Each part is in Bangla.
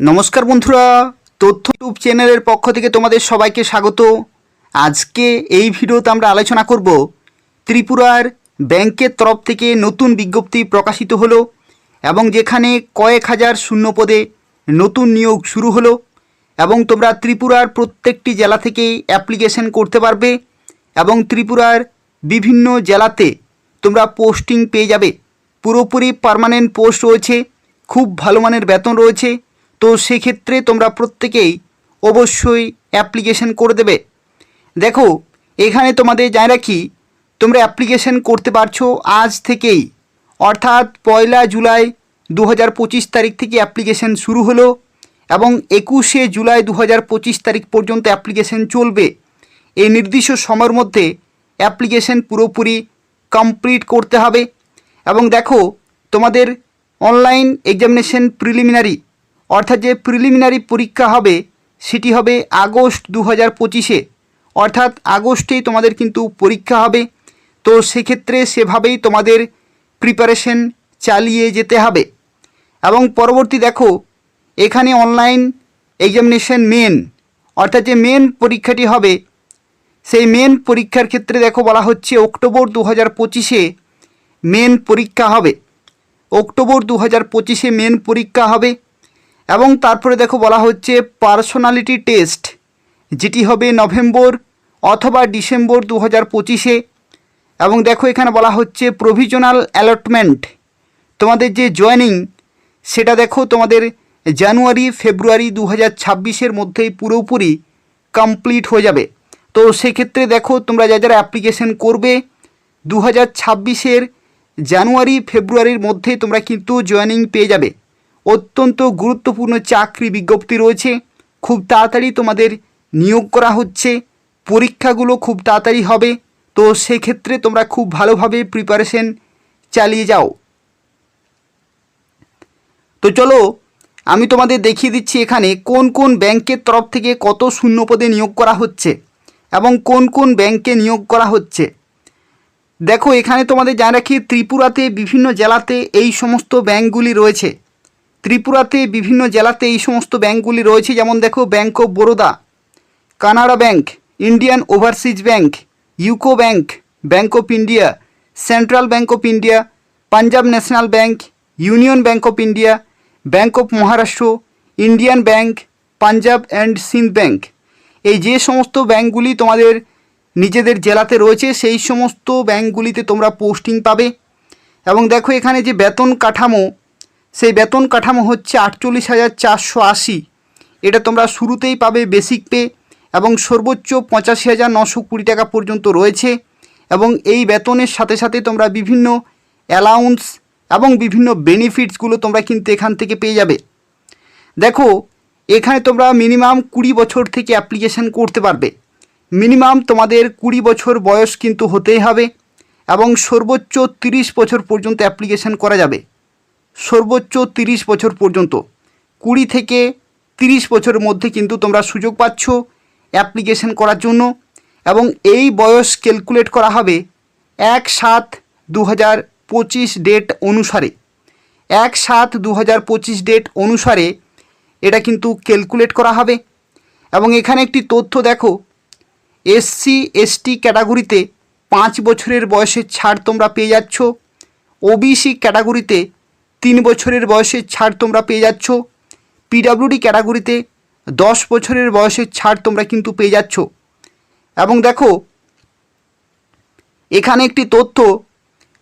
নমস্কার বন্ধুরা, তথ্য ইউটিউব চ্যানেলের পক্ষ থেকে তোমাদের সবাইকে স্বাগত। আজকে এই ভিডিওতে আমরা আলোচনা করব ত্রিপুরার ব্যাংকের তরফ থেকে নতুন বিজ্ঞপ্তি প্রকাশিত হলো এবং যেখানে কয়েক হাজার শূন্য পদে নতুন নিয়োগ শুরু হলো এবং তোমরা ত্রিপুরার প্রত্যেকটি জেলা থেকেই অ্যাপ্লিকেশন করতে পারবে এবং ত্রিপুরার বিভিন্ন জেলাতে তোমরা পোস্টিং পেয়ে যাবে। পুরোপুরি পার্মানেন্ট পোস্ট রয়েছে, খুব ভালো মানের বেতন রয়েছে তো সেক্ষেত্রে তোমরা প্রত্যেকেই অবশ্যই অ্যাপ্লিকেশন করে দেবে। দেখো, এখানে তোমাদের জানা রাখি, তোমরা অ্যাপ্লিকেশন করতে পারছ আজ থেকেই। অর্থাৎ পয়লা জুলাই দু হাজার পঁচিশ তারিখ থেকে অ্যাপ্লিকেশন শুরু হলো এবং একুশে জুলাই দু হাজার পঁচিশ তারিখ পর্যন্ত অ্যাপ্লিকেশন চলবে। এই নির্দিষ্ট সময়ের মধ্যে অ্যাপ্লিকেশন পুরোপুরি কমপ্লিট করতে হবে। এবং দেখো, তোমাদের অনলাইন এক্সামিনেশন প্রিলিমিনারি অর্থাৎ যে প্রিলিমিনারি পরীক্ষা হবে, সেটি হবে আগস্ট দু হাজার পঁচিশে। অর্থাৎ আগস্টেই তোমাদের কিন্তু পরীক্ষা হবে। তো সেক্ষেত্রে সেভাবেই তোমাদের প্রিপারেশন চালিয়ে যেতে হবে। এবং পরবর্তী দেখো, এখানে অনলাইন এক্সামিনেশন মেন অর্থাৎ যে মেন পরীক্ষাটি হবে, সেই মেন পরীক্ষার ক্ষেত্রে দেখো বলা হচ্ছে অক্টোবর দু হাজার পঁচিশে মেন পরীক্ষা হবে। অক্টোবর দু হাজার পঁচিশে মেন পরীক্ষা হবে। এবং তারপরে দেখো বলা হচ্ছে পার্সোনালিটি টেস্ট, যেটি হবে নভেম্বর অথবা ডিসেম্বর দু হাজার পঁচিশে। এবং দেখো এখানে বলা হচ্ছে প্রভিজনাল অ্যালটমেন্ট তোমাদের যে জয়েনিং সেটা দেখো তোমাদের জানুয়ারি, ফেব্রুয়ারি দু হাজার ছাব্বিশের মধ্যেই পুরোপুরি কমপ্লিট হয়ে যাবে। তো সেক্ষেত্রে দেখো তোমরা যা যারা অ্যাপ্লিকেশন করবে দু হাজার ছাব্বিশের জানুয়ারি, ফেব্রুয়ারির মধ্যে তোমরা কিন্তু জয়েনিং পেয়ে যাবে। অত্যন্ত গুরুত্বপূর্ণ চাকরি বিজ্ঞপ্তি রয়েছে। খুব তাড়াতাড়ি তোমাদের নিয়োগ করা হচ্ছে। পরীক্ষাগুলো খুব তাড়াতাড়ি হবে। তো সেক্ষেত্রে তোমরা খুব ভালোভাবে প্রিপারেশন চালিয়ে যাও। তো চলো, আমি তোমাদের দেখিয়ে দিচ্ছি এখানে কোন কোন ব্যাংকের তরফ থেকে কত শূন্য পদে নিয়োগ করা হচ্ছে এবং কোন কোন ব্যাংকে নিয়োগ করা হচ্ছে। দেখো, এখানে তোমাদের জানা রাখি, ত্রিপুরাতে বিভিন্ন জেলাতে এই সমস্ত ব্যাংকগুলি রয়েছে। ত্রিপুরাতে বিভিন্ন জেলাতে এই সমস্ত ব্যাংকগুলি রয়েছে, যেমন দেখো bank of Baroda Canara bank Indian overseas bank UCO bank bank of India central bank of India Punjab national bank union bank of India bank of Maharashtra Indian bank Punjab and Sind bank এই যে সমস্ত ব্যাংকগুলি তোমাদের নিজেদের জেলাতে রয়েছে, সেই সমস্ত ব্যাংকগুলিতে তোমরা পোস্টিং পাবে। এবং দেখো এখানে যে বেতন কাঠামো সেই বেতন কাঠামো হচ্ছে আটচল্লিশ হাজার চারশো আশি। এটা তোমরা শুরুতেই পাবে বেসিক পে এবং সর্বোচ্চ পঁচাশি হাজার নশো কুড়ি টাকা পর্যন্ত রয়েছে এবং এই বেতনের সাথে সাথে তোমরা বিভিন্ন অ্যালাউন্স এবং বিভিন্ন বেনিফিটসগুলো তোমরা কিন্তু এখান থেকে পেয়ে যাবে। দেখো, এখানে তোমরা মিনিমাম কুড়ি বছর থেকে অ্যাপ্লিকেশান করতে পারবে। মিনিমাম তোমাদের কুড়ি বছর বয়স কিন্তু হতেই হবে এবং সর্বোচ্চ তিরিশ বছর পর্যন্ত অ্যাপ্লিকেশান করা যাবে। সর্বোচ্চ তিরিশ বছর পর্যন্ত। কুড়ি থেকে তিরিশ বছরের মধ্যে কিন্তু তোমরা সুযোগ পাচ্ছ অ্যাপ্লিকেশন করার জন্য এবং এই বয়স ক্যালকুলেট করা হবে এক সাত দু হাজার পঁচিশ ডেট অনুসারে। এক সাত দু হাজার পঁচিশ ডেট অনুসারে এটা কিন্তু ক্যালকুলেট করা হবে। এবং এখানে একটি তথ্য দেখো এসসি এসটি ক্যাটাগরিতে পাঁচ বছরের বয়সের ছাড় তোমরা পেয়ে যাচ্ছ। ওবিসি ক্যাটাগরিতে তিন বছরের বয়সের ছাড় তোমরা পেয়ে যাচ্ছ। পিডাব্লিউডি ক্যাটাগরিতে দশ বছরের বয়সের ছাড় তোমরা কিন্তু পেয়ে যাচ্ছ। এবং দেখো, এখানে একটি তথ্য,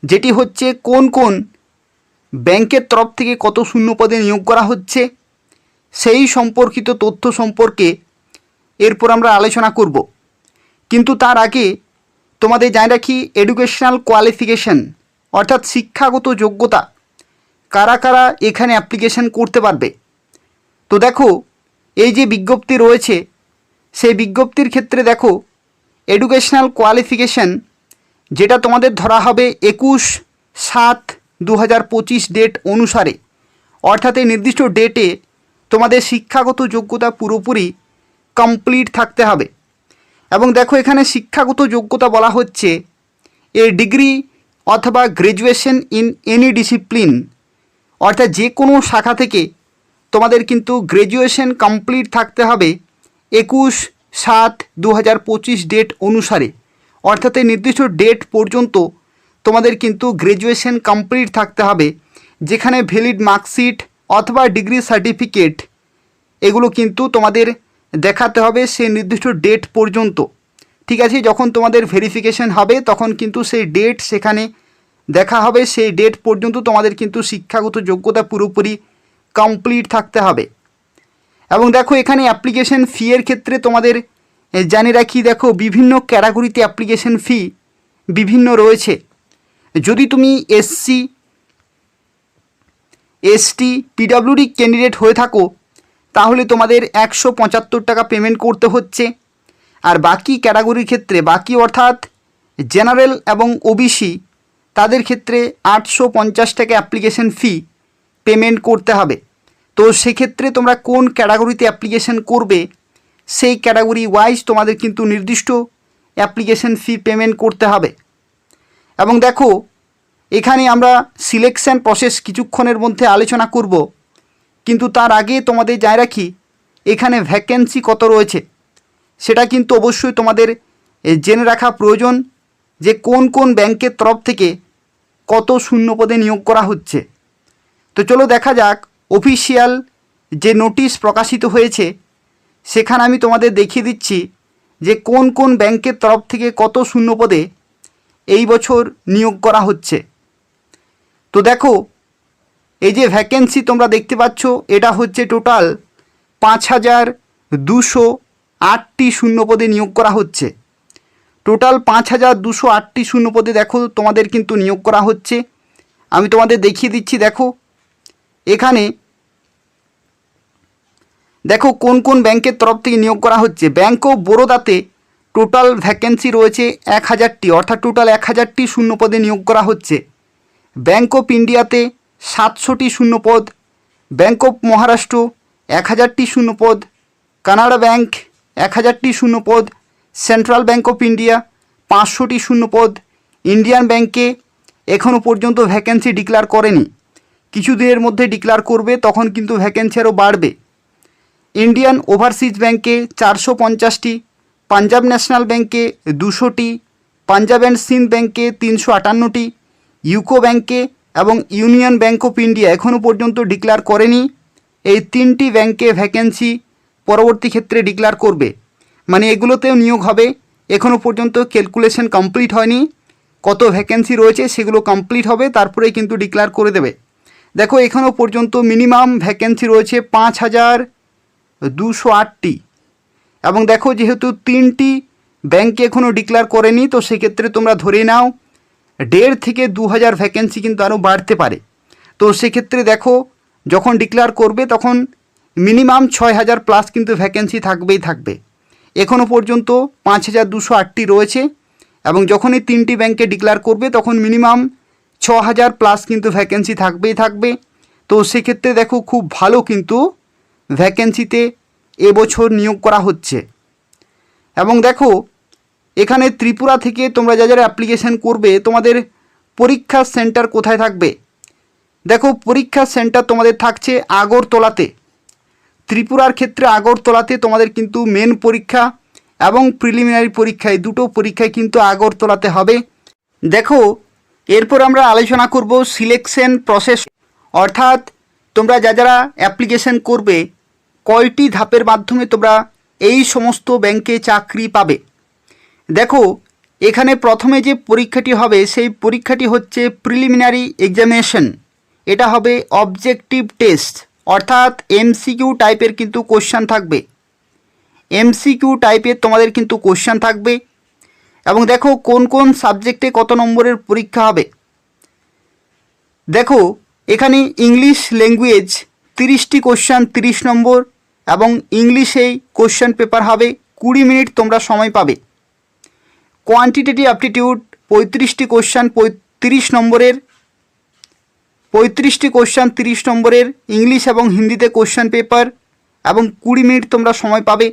যেটি হচ্ছে কোন কোন ব্যাংকের তরফ থেকে কত শূন্য পদে নিয়োগ করা হচ্ছে। সেই সম্পর্কিত তথ্য সম্পর্কে এরপর আমরা আলোচনা করব। কিন্তু তার আগে তোমাদের জানা রাখি এডুকেশনাল কোয়ালিফিকেশন অর্থাৎ শিক্ষাগত যোগ্যতা। কারা কারা এখানে অ্যাপ্লিকেশন করতে পারবে? তো দেখো, এই যে বিজ্ঞপ্তি রয়েছে, সেই বিজ্ঞপ্তির ক্ষেত্রে দেখো এডুকেশনাল কোয়ালিফিকেশন যেটা তোমাদের ধরা হবে একুশ সাত দু ডেট অনুসারে। অর্থাৎ এই নির্দিষ্ট ডেটে তোমাদের শিক্ষাগত যোগ্যতা পুরোপুরি কমপ্লিট থাকতে হবে। এবং দেখো, এখানে শিক্ষাগত যোগ্যতা বলা হচ্ছে এ ডিগ্রি অথবা গ্র্যাজুয়েশন ইন এনি ডিসিপ্লিন অর্থাৎ যে কোনো শাখা থেকে তোমাদের কিন্তু গ্র্যাজুয়েশন কমপ্লিট থাকতে হবে একুশ সাত দু হাজার পঁচিশ ডেট অনুসারে। অর্থাৎ এই নির্দিষ্ট ডেট পর্যন্ত তোমাদের কিন্তু গ্র্যাজুয়েশন কমপ্লিট থাকতে হবে, যেখানে ভ্যালিড মার্কশিট অথবা ডিগ্রি সার্টিফিকেট এগুলো কিন্তু তোমাদের দেখাতে হবে সেই নির্দিষ্ট ডেট পর্যন্ত। ঠিক আছে, যখন তোমাদের ভেরিফিকেশন হবে, তখন কিন্তু সেই ডেট সেখানে দেখা হবে সেই ডেট পর্যন্ত তোমাদের কিন্তু শিক্ষাগত যোগ্যতা পুরোপুরি কমপ্লিট থাকতে হবে। এবং দেখো এখানে অ্যাপ্লিকেশন ফি এর ক্ষেত্রে তোমাদের এ, জানিয়ে রাখি দেখো বিভিন্ন ক্যাটাগরিতে অ্যাপ্লিকেশন ফি বিভিন্ন রয়েছে। যদি তুমি এসসি এসটি পিডাব্লিউডি ক্যান্ডিডেট হয়ে থাকো তাহলে তোমাদের একশো পঁচাত্তর টাকা পেমেন্ট করতে হচ্ছে। আর বাকি ক্যাটাগরির ক্ষেত্রে বাকি অর্থাৎ জেনারেল এবং ওবিসি তাদের ক্ষেত্রে আটশো পঞ্চাশ টাকা অ্যাপ্লিকেশন ফি পেমেন্ট করতে হবে। তো সেক্ষেত্রে তোমরা কোন ক্যাটাগরিতে অ্যাপ্লিকেশন করবে, সেই ক্যাটাগরি ওয়াইজ তোমাদের কিন্তু নির্দিষ্ট অ্যাপ্লিকেশন ফি পেমেন্ট করতে হবে। এবং দেখো, এখানে আমরা সিলেকশন প্রসেস কিছুক্ষণের মধ্যে আলোচনা করব, কিন্তু তার আগে তোমাদের জায় রাখি, এখানে ভ্যাকেন্সি কত রয়েছে, সেটা কিন্তু অবশ্যই তোমাদের জেনে রাখা প্রয়োজন যে কোন কোন ব্যাংকের তরফ থেকে কত শূন্য পদে নিয়োগ করা হচ্ছে। তো চলো দেখা যাক অফিসিয়াল যে নোটিশ প্রকাশিত হয়েছে, সেখানে আমি তোমাদের দেখিয়ে দিচ্ছি যে কোন কোন ব্যাংকের তরফ থেকে কত শূন্য পদে এই বছর নিয়োগ করা হচ্ছে। তো দেখো, এই যে ভ্যাকেন্সি তোমরা দেখতে পাচ্ছ, এটা হচ্ছে টোটাল পাঁচ হাজার দুশো আটটি শূন্য পদে নিয়োগ করা হচ্ছে। টোটাল পাঁচ হাজার দুশো আটটি শূন্য পদে দেখো, তোমাদের কিন্তু নিয়োগ করা হচ্ছে। আমি তোমাদের দেখিয়ে দিচ্ছি, দেখো। এখানে দেখো কোন কোন ব্যাংকের তরফ থেকে নিয়োগ করা হচ্ছে। ব্যাংক অফ বরোদাতে টোটাল ভ্যাকেন্সি রয়েছে এক হাজারটি, অর্থাৎ টোটাল এক হাজারটি শূন্য পদে নিয়োগ করা হচ্ছে। ব্যাংক অফ ইন্ডিয়াতে সাতশোটি শূন্যপদ ব্যাংক অফ মহারাষ্ট্র এক হাজারটি শূন্যপদ কানাডা ব্যাংক এক হাজারটি শূন্যপদ সেন্ট্রাল ব্যাঙ্ক অফ ইন্ডিয়া পাঁচশোটি শূন্যপদ ইন্ডিয়ান ব্যাংকে এখনও পর্যন্ত ভ্যাকেন্সি ডিক্লার করেনি। কিছুদিনের মধ্যে ডিক্লার করবে, তখন কিন্তু ভ্যাকেন্সি আরও বাড়বে। ইন্ডিয়ান ওভারসিজ ব্যাংকে চারশো পঞ্চাশটি পাঞ্জাব ন্যাশনাল ব্যাংকে দুশোটি পাঞ্জাব অ্যান্ড সিন্ধ ব্যাংকে তিনশো আটান্নটি ইউকো ব্যাংকে এবং ইউনিয়ন ব্যাঙ্ক অফ ইন্ডিয়া এখনও পর্যন্ত ডিক্লার করেনি। এই তিনটি ব্যাংকে ভ্যাকেন্সি পরবর্তী ক্ষেত্রে ডিক্লার করবে। মানে এগুলোতেও নিয়োগ হবে। এখনও পর্যন্ত ক্যালকুলেশন কমপ্লিট হয়নি। কত ভ্যাকেন্সি রয়েছে সেগুলো কমপ্লিট হবে, তারপরেই কিন্তু ডিক্লার করে দেবে। দেখো এখনও পর্যন্ত মিনিমাম ভ্যাকেন্সি রয়েছে পাঁচ হাজার দুশো আটটি। এবং দেখো, যেহেতু তিনটি ব্যাংকে এখনও ডিক্লার করেনি, তো সেক্ষেত্রে তোমরা ধরে নাও, দেড় থেকে দু হাজার ভ্যাকেন্সি কিন্তু আরও বাড়তে পারে। তো সেক্ষেত্রে দেখো, যখন ডিক্লার করবে, তখন মিনিমাম ছয় হাজার প্লাস কিন্তু ভ্যাকেন্সি থাকবেই থাকবে। এখনও পর্যন্ত পাঁচ হাজার দুশো আটটি রয়েছে এবং যখনই তিনটি ব্যাংকে ডিক্লার করবে, তখন মিনিমাম ছ হাজার প্লাস কিন্তু ভ্যাকেন্সি থাকবেই থাকবে। তো সেক্ষেত্রে দেখো খুব ভালো কিন্তু ভ্যাকেন্সিতে এবছর নিয়োগ করা হচ্ছে। এবং দেখো, এখানে ত্রিপুরা থেকে তোমরা যা যারা অ্যাপ্লিকেশান করবে, তোমাদের পরীক্ষার সেন্টার কোথায় থাকবে? দেখো, পরীক্ষার সেন্টার তোমাদের থাকছে আগরতলাতে। ত্রিপুরার ক্ষেত্রে আগরতলাতে তোমাদের কিন্তু মেন পরীক্ষা এবং প্রিলিমিনারি পরীক্ষায় দুটো পরীক্ষায় কিন্তু আগরতলাতে হবে। দেখো, এরপর আমরা আলোচনা করব সিলেকশন প্রসেস অর্থাৎ তোমরা যা যারা অ্যাপ্লিকেশন করবে, কয়টি ধাপের মাধ্যমে তোমরা এই সমস্ত ব্যাংকে চাকরি পাবে? দেখো, এখানে প্রথমে যে পরীক্ষাটি হবে, সেই পরীক্ষাটি হচ্ছে প্রিলিমিনারি এক্সামিনেশন এটা হবে অবজেক্টিভ টেস্ট অর্থাৎ এমসিকিউ টাইপের কিন্তু কোশ্চান থাকবে। এমসিকিউ টাইপের তোমাদের কিন্তু কোশ্চান থাকবে। এবং দেখো কোন কোন সাবজেক্টে কত নম্বরের পরীক্ষা হবে। দেখো, এখানে ইংলিশ ল্যাঙ্গুয়েজ তিরিশটি কোশ্চান তিরিশ নম্বর এবং ইংলিশেই কোশ্চান পেপার হবে, কুড়ি মিনিট তোমরা সময় পাবে। কোয়ান্টিটেটিভ অ্যাপটিটিউড পঁয়ত্রিশটি কোশ্চান পঁয়ত্রিশ নম্বরের পঁয়ত্রিশটি কোশ্চান তিরিশ নম্বরের ইংলিশ এবং হিন্দিতে কোশ্চান পেপার এবং কুড়ি মিনিট তোমরা সময় পাবে।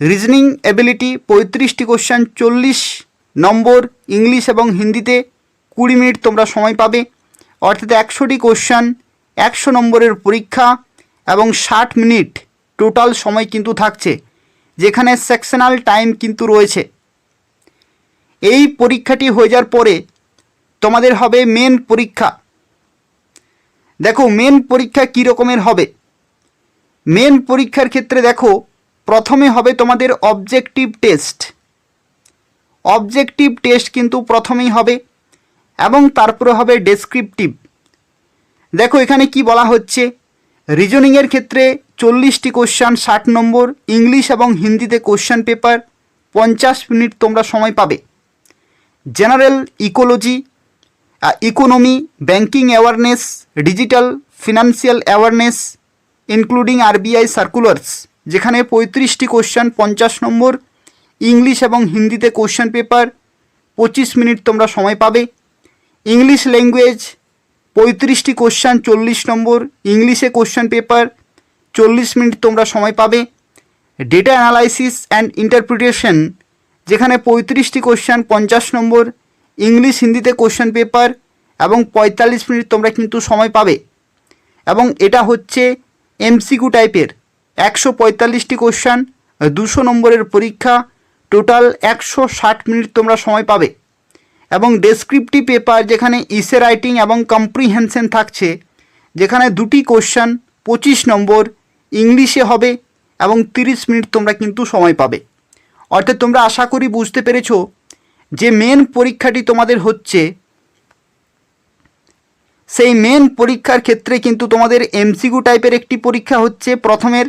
রিজনিং এবিলিটি পঁয়ত্রিশটি কোশ্চান চল্লিশ নম্বর ইংলিশ এবং হিন্দিতে কুড়ি মিনিট তোমরা সময় পাবে। অর্থাৎ একশোটি কোশ্চান একশো নম্বরের পরীক্ষা এবং ষাট মিনিট টোটাল সময় কিন্তু থাকছে, যেখানে সেকশনাল টাইম কিন্তু রয়েছে। এই পরীক্ষাটি হয়ে যাওয়ার পরে তোমাদের হবে মেন পরীক্ষা। দেখো মেন পরীক্ষা কী রকমের হবে? মেন পরীক্ষার ক্ষেত্রে দেখো, প্রথমে হবে তোমাদের অবজেক্টিভ টেস্ট অবজেক্টিভ টেস্ট কিন্তু প্রথমেই হবে এবং তারপরে হবে ডেসক্রিপটিভ দেখো, এখানে কি বলা হচ্ছে? রিজনিংয়ের ক্ষেত্রে চল্লিশটি কোশ্চান ষাট নম্বর ইংলিশ এবং হিন্দিতে কোশ্চান পেপার পঞ্চাশ মিনিট তোমরা সময় পাবে। General ecology economy banking awareness digital financial awareness including RBI circulars যেখানে পঁয়ত্রিশটি কোশ্চেন পঞ্চাশ নম্বর ইংলিশ এবং হিন্দিতে কোশ্চেন পেপার পঁচিশ মিনিট তোমরা সময় পাবে। ইংলিশ ল্যাঙ্গুয়েজ পঁয়ত্রিশটি কোশ্চান চল্লিশ নম্বর ইংলিশে কোশ্চেন পেপার চল্লিশ মিনিট তোমরা সময় পাবে। ডেটা অ্যানালাইসিস অ্যান্ড ইন্টারপ্রিটেশন যেখানে পঁয়ত্রিশটি কোশ্চেন পঞ্চাশ নম্বর ইংলিশ হিন্দিতে কোশ্চেন পেপার এবং পঁয়তাল্লিশ মিনিট তোমরা কিন্তু সময় পাবে। এবং এটা হচ্ছে এমসিকিউ টাইপের একশো পঁয়তাল্লিশটি কোশ্চান, দুশো নম্বরের পরীক্ষা, টোটাল একশো ষাট মিনিট তোমরা সময় পাবে। এবং ডেসক্রিপটিভ পেপার যেখানে ইসে রাইটিং এবং কম্প্রিহেনশন থাকছে, যেখানে দুটি কোশ্চান, পঁচিশ নম্বর, ইংলিশে হবে এবং তিরিশ মিনিট তোমরা কিন্তু সময় পাবে। অর্থাৎ তোমরা আশা করি বুঝতে পেরেছ যে মেন পরীক্ষাটি তোমাদের হচ্ছে, সেই মেন পরীক্ষার ক্ষেত্রে কিন্তু তোমাদের এমসিকিউ টাইপের একটি পরীক্ষা হচ্ছে প্রথমের,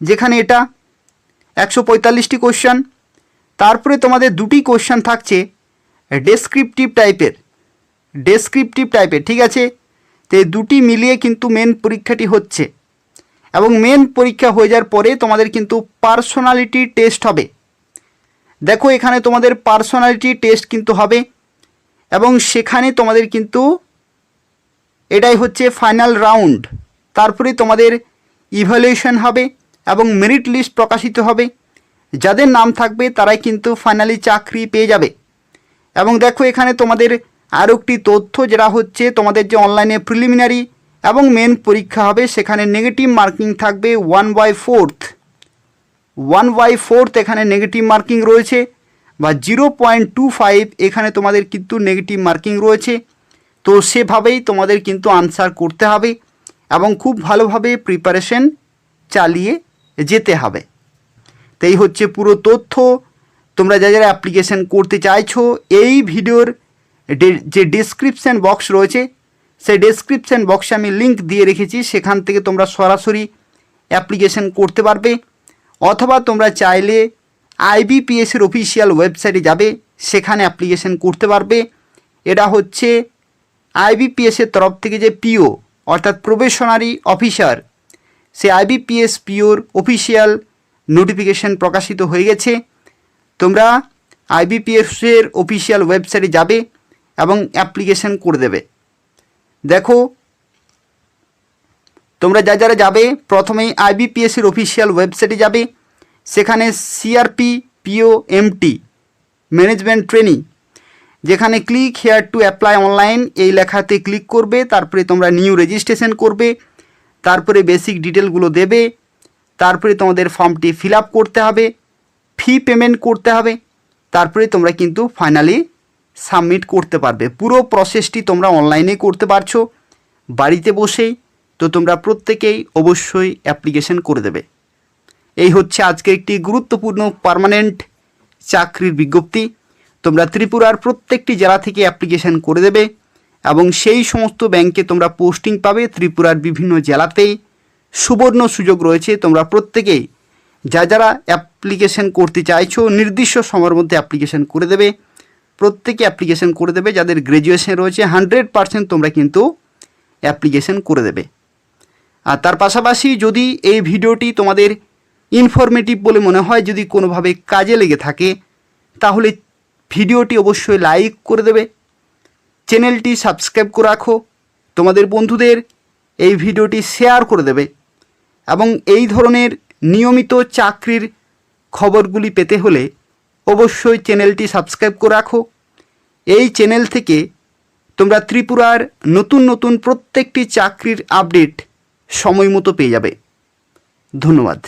যেখানে এটা একশো পঁয়তাল্লিশটি কোশ্চান তারপরে তোমাদের দুটি কোশ্চান থাকছে ডেসক্রিপটিভ টাইপের ডেসক্রিপটিভ টাইপের ঠিক আছে? তো দুটি মিলিয়ে কিন্তু মেন পরীক্ষাটি হচ্ছে এবং মেন পরীক্ষা হয়ে যাওয়ার পরে তোমাদের কিন্তু পার্সোনালিটি টেস্ট হবে। দেখো, এখানে তোমাদের পার্সোনালিটি টেস্ট কিন্তু হবে এবং সেখানে তোমাদের কিন্তু এটাই হচ্ছে ফাইনাল রাউন্ড তারপরে তোমাদের ইভ্যালুয়েশন হবে এবং মেরিট লিস্ট প্রকাশিত হবে। যাদের নাম থাকবে, তারাই কিন্তু ফাইনালি চাকরি পেয়ে যাবে। এবং দেখো, এখানে তোমাদের আরও একটি তথ্য, যেটা হচ্ছে তোমাদের যে অনলাইনে প্রিলিমিনারি এবং মেন পরীক্ষা হবে, সেখানে নেগেটিভ মার্কিং থাকবে one by fourth one by fourth এখানে নেগেটিভ মার্কিং রয়েছে বা জিরো পয়েন্ট টু ফাইভ এখানে তোমাদের কিন্তু নেগেটিভ মার্কিং রয়েছে। তো সেভাবেই তোমাদের কিন্তু আনসার করতে হবে এবং খুব ভালোভাবে প্রিপারেশন চালিয়ে যেতে হবে। তো এই হচ্ছে পুরো তথ্য। তোমরা যা যারা অ্যাপ্লিকেশন করতে চাইছো, এই ভিডিওর যে ডেসক্রিপশান বক্স রয়েছে, সেই ডেসক্রিপশান বক্সে আমি লিংক দিয়ে রেখেছি। সেখান থেকে তোমরা সরাসরি অ্যাপ্লিকেশন করতে পারবে। অথবা তোমরা চাইলে আইবিপিএসের অফিসিয়াল ওয়েবসাইটে যাবে, সেখানে অ্যাপ্লিকেশন করতে পারবে। এটা হচ্ছে আইবিপিএসের তরফ থেকে যে পিও অর্থাৎ প্রবেশনারি অফিসার সে আইবিপিএস পিওর অফিসিয়াল নোটিফিকেশন প্রকাশিত হয়ে গেছে। তোমরা আইবিপিএসের অফিসিয়াল ওয়েবসাইটে যাবে এবং অ্যাপ্লিকেশন করে দেবে। দেখো তোমরা যা যারা যাবে, প্রথমেই আইবিপিএসের অফিসিয়াল ওয়েবসাইটে যাবে। সেখানে CRP PO MT management training যেখানে click here to apply online এই লেখাতে ক্লিক করবে, তারপরে তোমরা নিউ রেজিস্ট্রেশন করবে, তারপরে বেসিক ডিটেলগুলো দেবে, তারপরে তোমাদের ফর্মটি ফিল করতে হবে ফি পেমেন্ট করতে হবে, তারপরে তোমরা কিন্তু ফাইনালি সাবমিট করতে পারবে। পুরো প্রসেসটি তোমরা অনলাইনে করতে পারছ। বাড়িতে বসেই তো তোমরা প্রত্যেকেই অবশ্যই অ্যাপ্লিকেশন করে দেবে। এই হচ্ছে আজকে একটি গুরুত্বপূর্ণ পার্মানেন্ট চাকরির বিজ্ঞপ্তি। তোমরা ত্রিপুরার প্রত্যেকটি জেলা থেকে অ্যাপ্লিকেশন করে দেবে এবং সেই সমস্ত ব্যাংকে তোমরা পোস্টিং পাবে ত্রিপুরার বিভিন্ন জেলাতেই। সুবর্ণ সুযোগ রয়েছে, তোমরা প্রত্যেকেই যা যারা অ্যাপ্লিকেশন করতে চাইছো, নির্দিষ্ট সময়ের মধ্যে অ্যাপ্লিকেশন করে দেবে। প্রত্যেকে অ্যাপ্লিকেশন করে দেবে, যাদের গ্র্যাজুয়েশন রয়েছে হান্ড্রেড পারসেন্ট তোমরা কিন্তু অ্যাপ্লিকেশন করে দেবে। আর তার পাশাপাশি যদি এই ভিডিওটি তোমাদের ইনফরমেটিভ বলে মনে হয়, যদি কোনোভাবে কাজে লেগে থাকে, তাহলে ভিডিওটি অবশ্যই লাইক করে দেবে। চ্যানেলটি সাবস্ক্রাইব করে রাখো। তোমাদের বন্ধুদের এই ভিডিওটি শেয়ার করে দেবে। এবং এই ধরনের নিয়মিত চাকরির খবরগুলি পেতে হলে অবশ্যই চ্যানেলটি সাবস্ক্রাইব করে রাখো। এই চ্যানেল থেকে তোমরা ত্রিপুরার নতুন নতুন প্রত্যেকটি চাকরির আপডেট সময় মতো পেয়ে যাবে। ধন্যবাদ।